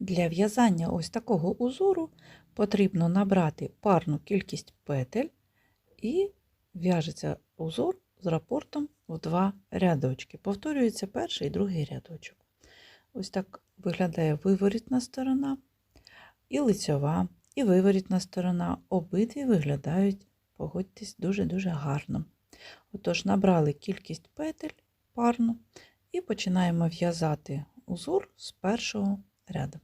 Для в'язання ось такого узору потрібно набрати парну кількість петель і в'яжеться узор з рапортом в два рядочки. Повторюється перший і другий рядочок. Ось так виглядає виворітна сторона і лицьова, і виворітна сторона. Обидві виглядають, погодьтесь, дуже-дуже гарно. Отож, набрали кількість петель парну і починаємо в'язати узор з першого ряду.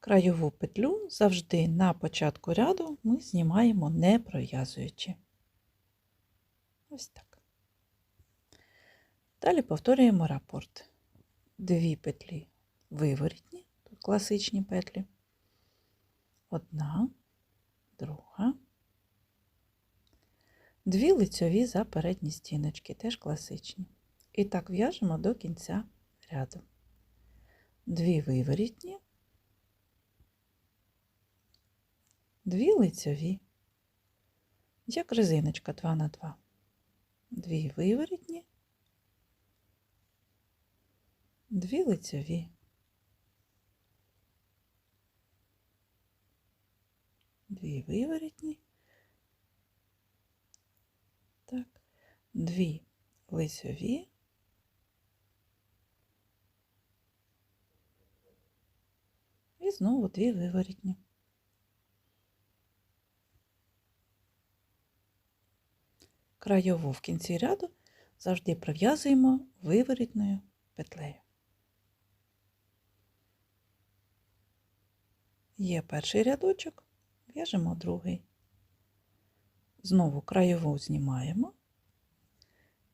Краєву петлю завжди на початку ряду ми знімаємо не пров'язуючи. Ось так. Далі повторюємо рапорт. Дві петлі виворітні, тут класичні петлі. Одна, друга. Дві лицьові за передні стіночки, теж класичні. І так в'яжемо до кінця ряду. Дві виворітні, дві лицьові, як резиночка 2 на 2. Дві виворітні, дві лицьові. Дві виворітні. Так, дві лицьові. Знову дві виворітні. Краєву в кінці ряду завжди пров'язуємо виворітною петлею. Є перший рядочок, в'яжемо другий. Знову краєву знімаємо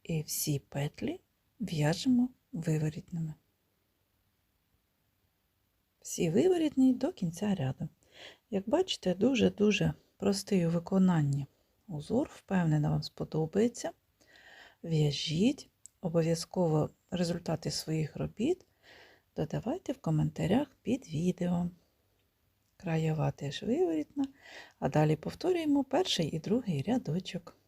і всі петлі в'яжемо виворітними. Всі виворітні до кінця ряду. Як бачите, дуже-дуже простий у виконанні узор, впевнена, вам сподобається. В'яжіть, обов'язково результати своїх робіт додавайте в коментарях під відео. Краєва теж виворітна, а далі повторюємо перший і другий рядочок.